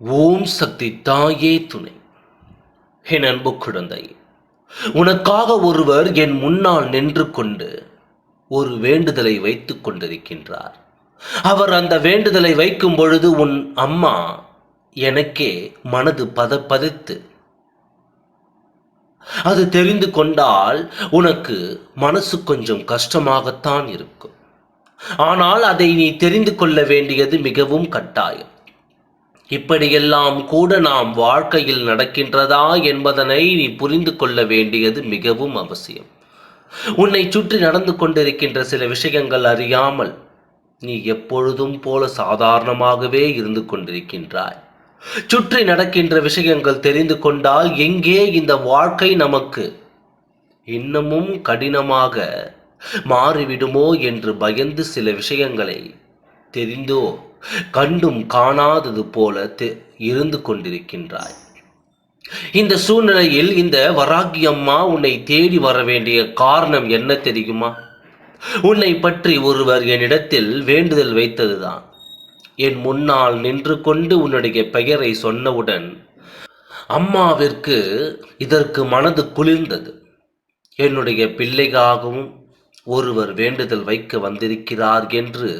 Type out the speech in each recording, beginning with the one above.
ஓம் சக்தி தாயே துணை. என் அன்பு குழந்தை உனக்காக ஒருவர் என் முன்னால் நின்று கொண்டு ஒரு வேண்டுதலை வைத்துக் கொண்டிருக்கின்றார். அவர் அந்த வேண்டுதலை வைக்கும் பொழுது உன் அம்மா எனக்கே மனது பதப்பதைத்து அது தெரிந்து கொண்டால் உனக்கு மனசு கொஞ்சம் கஷ்டமாகத்தான் இருக்கும். ஆனால் அதை நீ தெரிந்து கொள்ள வேண்டியது மிகவும் கட்டாயம். இப்படியெல்லாம் கூட நாம் வாழ்க்கையில் நடக்கின்றதா என்பதனை நீ புரிந்து கொள்ள வேண்டியது மிகவும் அவசியம். உன்னை சுற்றி நடந்து கொண்டிருக்கின்ற சில விஷயங்கள் அறியாமல் நீ எப்பொழுதும் போல சாதாரணமாகவே இருந்து கொண்டிருக்கின்றாய். சுற்றி நடக்கின்ற விஷயங்கள் தெரிந்து கொண்டால் எங்கே இந்த வாழ்க்கை நமக்கு இன்னமும் கடினமாக மாறிவிடுமோ என்று பயந்து சில விஷயங்களை தெரிந்தோ கண்டும் காணாதது போல இருந்து கொண்டிருக்கின்றாய். இந்த சூழ்நிலையில் இந்த வராகி அம்மா உன்னை தேடி வர வேண்டிய காரணம் என்ன தெரியுமா? உன்னை பற்றி ஒருவர் என்னிடத்தில் வேண்டுதல் வைத்ததுதான். என் முன்னால் நின்று கொண்டு உன்னுடைய பெயரை சொன்னவுடன் அம்மாவிற்கு இதற்கு மனது குளிர்ந்தது. என்னுடைய பிள்ளைக்காகவும் ஒருவர் வேண்டுதல் வைக்க வந்திருக்கிறார் என்று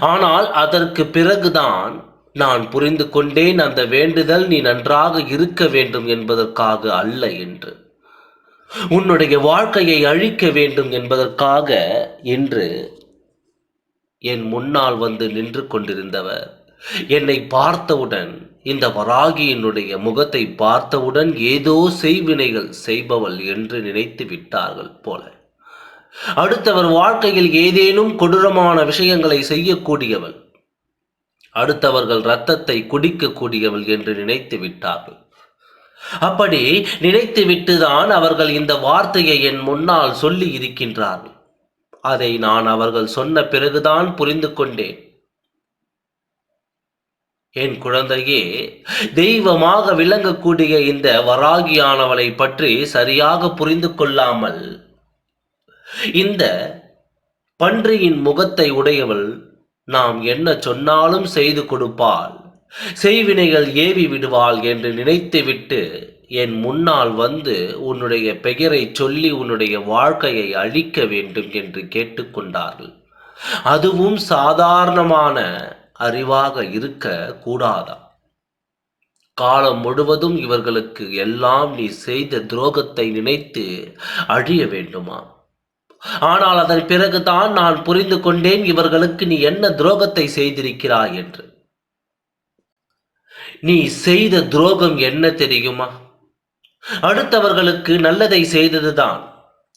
ஆனால் அதற்கு பிறகுதான் நான் புரிந்து கொண்டேன் அந்த வேண்டுதல் நீ நன்றாக இருக்க வேண்டும் என்பதற்காக அல்ல என்று. உன்னுடைய வாழ்க்கையை அழிக்க வேண்டும் என்பதற்காக என்று என் முன்னால் வந்து நின்று கொண்டிருந்தவர். என்னை பார்த்தவுடன் இந்த வராகியினுடைய முகத்தை பார்த்தவுடன் ஏதோ செய்வினைகள் செய்பவள் என்று நினைத்து விட்டார்கள் போல. அடுத்தவர் வாழ்க்கையில் ஏதேனும் கொடூரமான விஷயங்களை செய்யக்கூடியவள். அடுத்தவர்கள் இரத்தத்தை குடிக்கக்கூடியவள் என்று நினைத்து விட்டார்கள். அப்படி நினைத்து விட்டுதான் அவர்கள் இந்த வார்த்தையை என் முன்னால் சொல்லி இருக்கின்றார்கள். அதை நான் அவர்கள் சொன்ன பிறகுதான் புரிந்து கொண்டேன். என் குழந்தையே தெய்வமாக விளங்கக்கூடிய இந்த வராகியானவளை பற்றி சரியாக புரிந்து கொள்ளாமல் இந்த பன்றியின் முகத்தை உடையவள் நாம் என்ன சொன்னாலும் செய்து கொடுப்பாள். செய்வினைகள் ஏவி விடுவாள் என்று நினைத்துவிட்டு என் முன்னால் வந்து உன்னுடைய பெயரை சொல்லி உன்னுடைய வாழ்க்கையை அழிக்க வேண்டும் என்று கேட்டுக்கொண்டார்கள். அதுவும் சாதாரணமான அறிவாக இருக்க கூடாதா? காலம் முழுவதும் இவர்களுக்கு எல்லாம் நீ செய்த துரோகத்தை நினைத்து அழிய வேண்டுமா? ஆனால் அதன் பிறகுதான் நான் புரிந்து கொண்டேன் இவர்களுக்கு நீ என்ன துரோகத்தை செய்திருக்கிறாய் என்று. நீ செய்த துரோகம் என்ன தெரியுமா? அடுத்தவர்களுக்கு நல்லதை செய்ததுதான்.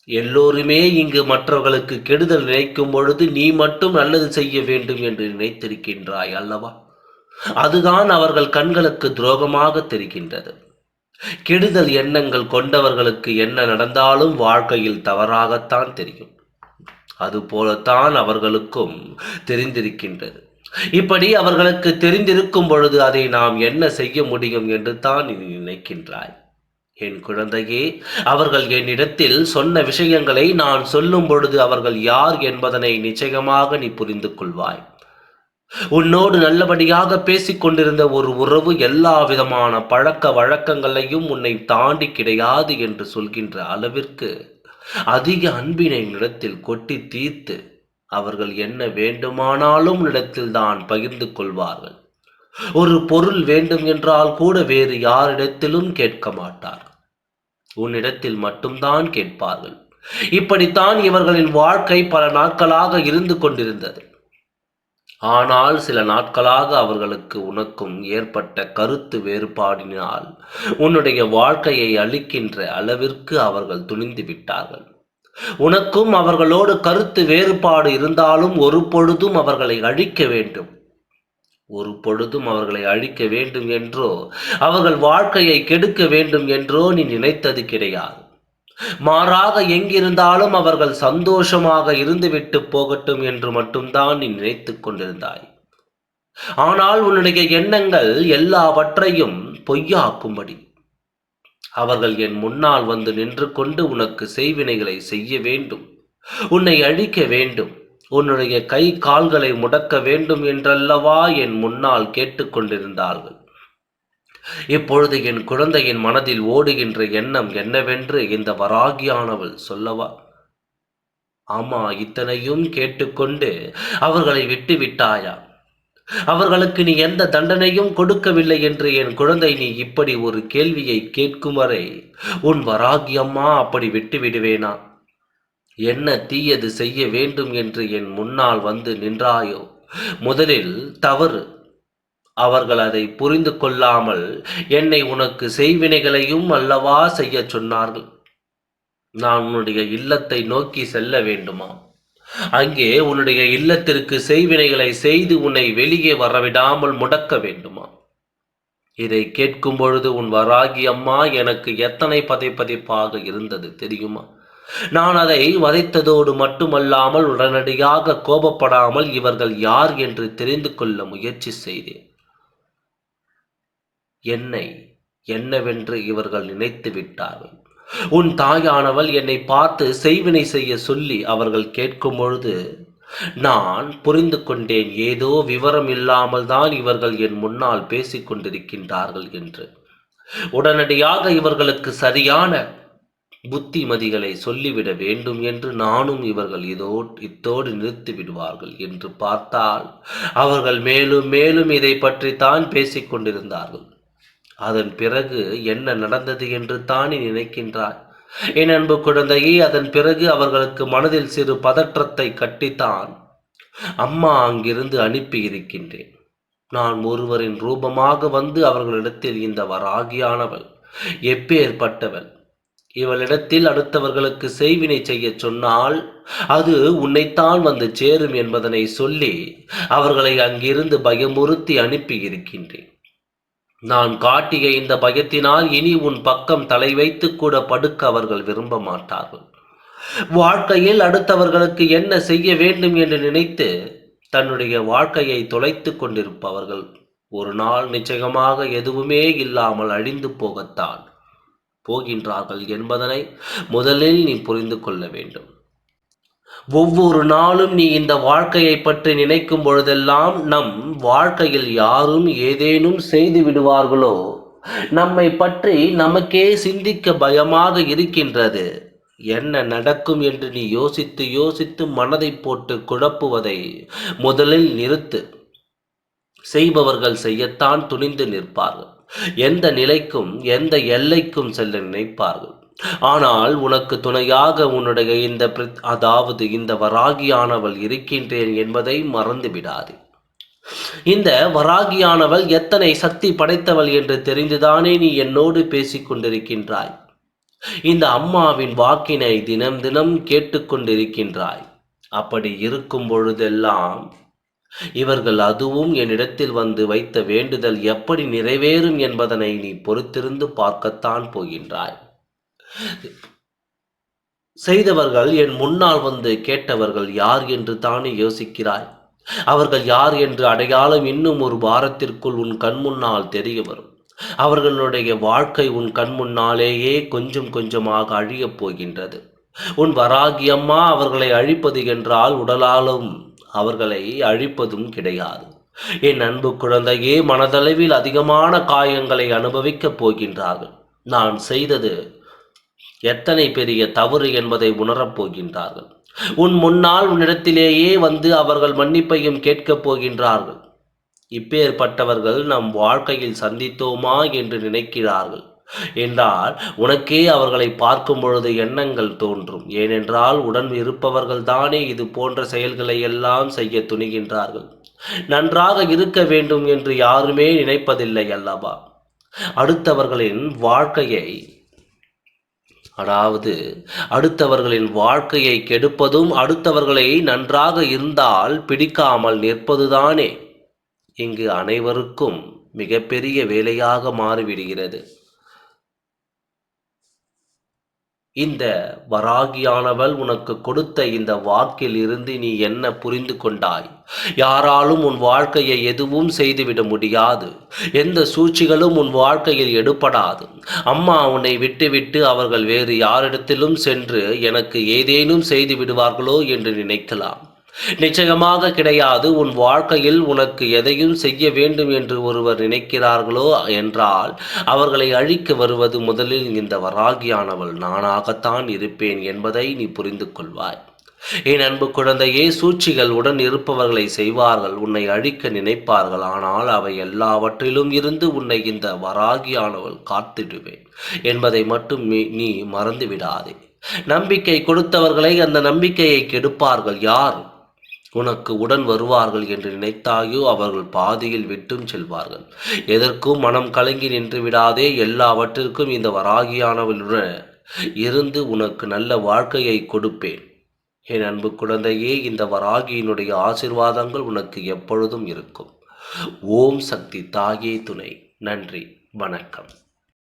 எல்லோருமே இங்கு மற்றவர்களுக்கு கெடுதல் நினைக்கும் பொழுது நீ மட்டும் நல்லது செய்ய வேண்டும் என்று நினைத்திருக்கின்றாய் அல்லவா? அதுதான் அவர்கள் கண்களுக்கு துரோகமாக தெரிகின்றது. கெடுதல் எண்ணங்கள் கொண்டவர்களுக்கு என்ன நடந்தாலும் வாழ்க்கையில் தவறாகத்தான் தெரியும். அதுபோலத்தான் அவர்களுக்கும் தெரிந்திருக்கின்றது. இப்படி அவர்களுக்கு தெரிந்திருக்கும் பொழுது அதை நாம் என்ன செய்ய முடியும் என்று தான் நீ நினைக்கின்றாய். என் குழந்தையே அவர்கள் என்னிடத்தில் சொன்ன விஷயங்களை நான் சொல்லும் பொழுது அவர்கள் யார் என்பதனை நிச்சயமாக நீ புரிந்து கொள்வாய். உன்னோடு நல்லபடியாக பேசிக் கொண்டிருந்த ஒரு உறவு எல்லா விதமான பழக்க வழக்கங்களையும் உன்னை தாண்டி கிடையாது என்று சொல்கின்ற அளவிற்கு அதிக அன்பினை நிலத்தில் கொட்டி தீர்த்து அவர்கள் என்ன வேண்டுமானாலும் இடத்தில் தான் பகிர்ந்து கொள்வார்கள். ஒரு பொருள் வேண்டும் என்றால் கூட வேறு யாரிடத்திலும் கேட்க மாட்டார். உன்னிடத்தில் மட்டும்தான் கேட்பார்கள். இப்படித்தான் இவர்களின் வாழ்க்கை பல நாட்களாக இருந்து கொண்டிருந்தது. ஆனால் சில நாட்களாக அவர்களுக்கு உனக்கும் ஏற்பட்ட கருத்து வேறுபாடினால் உன்னுடைய வாழ்க்கையை அளிக்கின்ற அளவிற்கு அவர்கள் துணிந்து விட்டார்கள். உனக்கும் அவர்களோடு கருத்து வேறுபாடு இருந்தாலும் ஒரு பொழுதும் அவர்களை அழிக்க வேண்டும். ஒரு பொழுதும் அவர்களை அழிக்க வேண்டும் என்றோ அவர்கள் வாழ்க்கையை கெடுக்க வேண்டும் என்றோ நீ நினைத்தது கிடையாது. மாறாக எங்கிருந்தாலும் அவர்கள் சந்தோஷமாக இருந்துவிட்டு போகட்டும் என்று மட்டும்தான் நீ நினைத்துக் கொண்டிருந்தாய். ஆனால் உன்னுடைய எண்ணங்கள் எல்லாவற்றையும் பொய்யாக்கும்படி. அவர்கள் என் முன்னால் வந்து நின்று கொண்டு உனக்கு செய்வினைகளை செய்ய வேண்டும். உன்னை அழிக்க வேண்டும். உன்னுடைய கை கால்களை முடக்க வேண்டும் என்றல்லவா என் முன்னால் கேட்டுக்கொண்டிருந்தார்கள் இப்பொழுது என் குழந்தையின் மனதில் ஓடுகின்ற எண்ணம் என்னவென்று இந்த வராகியானவள் சொல்லவா? ஆமா இத்தனையும் கேட்டுக்கொண்டு அவர்களை விட்டு விட்டாயா அவர்களுக்கு நீ எந்த தண்டனையும் கொடுக்கவில்லை என்று என் குழந்தை நீ இப்படி ஒரு கேள்வியை கேட்கும் வரை உன் வராகி அம்மா அப்படி விட்டு விடுவேனா என்ன தீயது செய்ய வேண்டும் என்று என் முன்னால் வந்து நின்றாயோ? முதலில் தவறு அவர்கள் அதை புரிந்து கொள்ளாமல் என்னை உனக்கு செய்வினைகளையும் அல்லவா செய்யச் சொன்னார்கள். நான் உன்னுடைய இல்லத்தை நோக்கி செல்ல வேண்டுமா? அங்கே உன்னுடைய இல்லத்திற்கு செய்வினைகளை செய்து உன்னை வெளியே வரவிடாமல் முடக்க வேண்டுமா? இதை கேட்கும் பொழுது உன் வராகி அம்மா எனக்கு எத்தனை பதைப்பதைப்பாக இருந்தது தெரியுமா? நான் அதை வதைத்ததோடு மட்டுமல்லாமல் உடனடியாக கோபப்படாமல் இவர்கள் யார் என்று தெரிந்து கொள்ள முயற்சி செய்தேன். என்னை என்னவென்று இவர்கள் நினைத்து விட்டார்கள். உன் தாயானவள் என்னை பார்த்து செய்வினை செய்ய சொல்லி அவர்கள் கேட்கும் பொழுது நான் புரிந்து கொண்டேன் ஏதோ விவரம் இல்லாமல் தான் இவர்கள் என் முன்னால் பேசிக் கொண்டிருக்கின்றார்கள் என்று. உடனடியாக இவர்களுக்கு சரியான புத்திமதிகளை சொல்லிவிட வேண்டும் என்று நானும் இவர்கள் இதோ இத்தோடு நிறுத்தி விடுவார்கள் என்று பார்த்தால் அவர்கள் மேலும் மேலும் இதை பற்றித்தான் பேசிக் கொண்டிருந்தார்கள். அதன் பிறகு என்ன நடந்தது என்று தானே நினைக்கின்றாய்? என் அன்பு குழந்தையே அதன் பிறகு அவர்களுக்கு மனதில் சிறு பதற்றத்தை கட்டித்தான். அம்மா அங்கிருந்து அனுப்பி இருக்கின்றேன். நான் ஒருவரின் ரூபமாக வந்து அவர்களிடத்தில் இந்த வராகியானவள் எப்பேற்பட்டவள் இவளிடத்தில் அடுத்தவர்களுக்கு செய்வினை செய்ய சொன்னால் அது உன்னைத்தான் வந்து சேரும் என்பதனை சொல்லி அவர்களை அங்கிருந்து பயமுறுத்தி அனுப்பி இருக்கின்றேன். நான் காட்டிய இந்த பயத்தினால் இனி உன் பக்கம் தலை வைத்து கூட படுக்க அவர்கள் விரும்ப மாட்டார்கள். வாழ்க்கையில் அடுத்தவர்களுக்கு என்ன செய்ய வேண்டும் என்று நினைத்து தன்னுடைய வாழ்க்கையை தொலைத்து கொண்டிருப்பவர்கள் ஒரு நாள் நிச்சயமாக எதுவுமே இல்லாமல் அழிந்து போகத்தான் போகின்றார்கள் என்பதனை முதலில் நீ புரிந்து கொள்ள வேண்டும். ஒவ்வொரு நாளும் நீ இந்த வாழ்க்கையை பற்றி நினைக்கும் பொழுதெல்லாம் நம் வாழ்க்கையில் யாரும் ஏதேனும் செய்து விடுவார்களோ? நம்மை பற்றி நமக்கே சிந்திக்க பயமாக இருக்கின்றது. என்ன நடக்கும் என்று நீ யோசித்து யோசித்து மனதை போட்டு குழப்புவதை முதலில் நிறுத்து. செய்பவர்கள் செய்யத்தான் துணிந்து நிற்பார்கள். எந்த நிலைக்கும் எந்த எல்லைக்கும் செல்ல நினைப்பார்கள். ஆனால் உனக்கு துணையாக உன்னுடைய இந்த அதாவது இந்த வராகியானவள் இருக்கின்றேன் என்பதை மறந்து விடாதே இந்த வராகியானவள் எத்தனை சக்தி படைத்தவள் என்று தெரிந்துதானே நீ என்னோடு பேசிக் கொண்டிருக்கின்றாய்? இந்த அம்மாவின் வாக்கினை தினம் தினம் கேட்டுக்கொண்டிருக்கின்றாய் அப்படி இருக்கும் பொழுதெல்லாம் இவர்கள் அதுவும் என்னிடத்தில் வந்து வைத்த வேண்டுதல் எப்படி நிறைவேறும் என்பதனை நீ பொறுத்திருந்து பார்க்கத்தான் போகின்றாய். செய்தவர்கள் என் முன்னால் வந்து கேட்டவர்கள் யார் என்று தானே யோசிக்கிறாய்? அவர்கள் யார் என்று அடையாளம் இன்னும் ஒரு வாரத்திற்குள் உன் கண் முன்னால் தெரிய வரும். அவர்களுடைய வாழ்க்கை உன் கண் முன்னாலேயே கொஞ்சம் கொஞ்சமாக அழியப் போகின்றது. உன் வராகி அம்மா அவர்களை அழிப்பது என்றால் உடலாலும் அவர்களை அழிப்பதும் கிடையாது. என் அன்பு குழந்தையே மனதளவில் அதிகமான காயங்களை அனுபவிக்கப் போகின்றார்கள். நான் செய்தது எத்தனை பெரிய தவறு என்பதை உணரப் போகின்றார்கள். உன் முன்னால் உன்னிடத்திலேயே வந்து அவர்கள் மன்னிப்பையும் கேட்கப் போகின்றார்கள். இப்பேற்பட்டவர்கள் நம் வாழ்க்கையில் சந்தித்தோமா என்று நினைக்கிறார்கள். என்றால் உனக்கே அவர்களை பார்க்கும் பொழுது எண்ணங்கள் தோன்றும். ஏனென்றால் உடன் இருப்பவர்கள் தானே இது போன்ற செயல்களை எல்லாம் செய்ய துணிகின்றார்கள். நன்றாக இருக்க வேண்டும் என்று யாருமே நினைப்பதில்லை அல்லவா? அடுத்தவர்களின் வாழ்க்கையை அதாவது அடுத்தவர்களின் வாழ்க்கையை கெடுப்பதும் அடுத்தவர்களை நன்றாக இருந்தால் பிடிக்காமல் நிற்பதுதானே. இங்கு அனைவருக்கும் மிகப்பெரிய வேலையாக மாறிவிடுகிறது. இந்த வராகியானவள் உனக்கு கொடுத்த இந்த வாக்கில் இருந்து நீ என்ன புரிந்து கொண்டாய்? யாராலும் உன் வாழ்க்கையை எதுவும் செய்துவிட முடியாது. எந்த சூழ்ச்சிகளும் உன் வாழ்க்கையில் எடுபடாது. அம்மா உன்னை விட்டுவிட்டு அவர்கள் வேறு யாரிடத்திலும் சென்று எனக்கு ஏதேனும் செய்து விடுவார்களோ என்று நினைக்கலாம். நிச்சயமாக கிடையாது. உன் வாழ்க்கையில் உனக்கு எதையும் செய்ய வேண்டும் என்று ஒருவர் நினைக்கிறார்களோ என்றால் அவர்களை அழிக்க வருவது முதலில் இந்த வராகியானவள். நானாகத்தான் இருப்பேன் என்பதை நீ புரிந்து கொள்வாய். என் அன்பு குழந்தையே சூழ்ச்சிகள் உடன் இருப்பவர்களை செய்வார்கள். உன்னை அழிக்க நினைப்பார்கள். ஆனால் அவை எல்லாவற்றிலும் இருந்து உன்னை இந்த வராகியானவள் காத்திடுவேன் என்பதை மட்டும் நீ மறந்து விடாதே நம்பிக்கை கொடுத்தவர்களை அந்த நம்பிக்கையை கெடுப்பார்கள். யார்? உனக்கு உடன் வருவார்கள் என்று நினைத்தாயோ அவர்கள் பாதியில் விட்டும் செல்வார்கள். எதற்கும் மனம் கலங்கி நின்று விடாதே எல்லாவற்றிற்கும் இந்த வராகியானவளுடன் இருந்து உனக்கு நல்ல வாழ்க்கையை கொடுப்பேன். என் அன்பு குழந்தையே இந்த வராகியினுடைய ஆசிர்வாதங்கள் உனக்கு எப்பொழுதும் இருக்கும். ஓம் சக்தி தாயே துணை. நன்றி. வணக்கம்.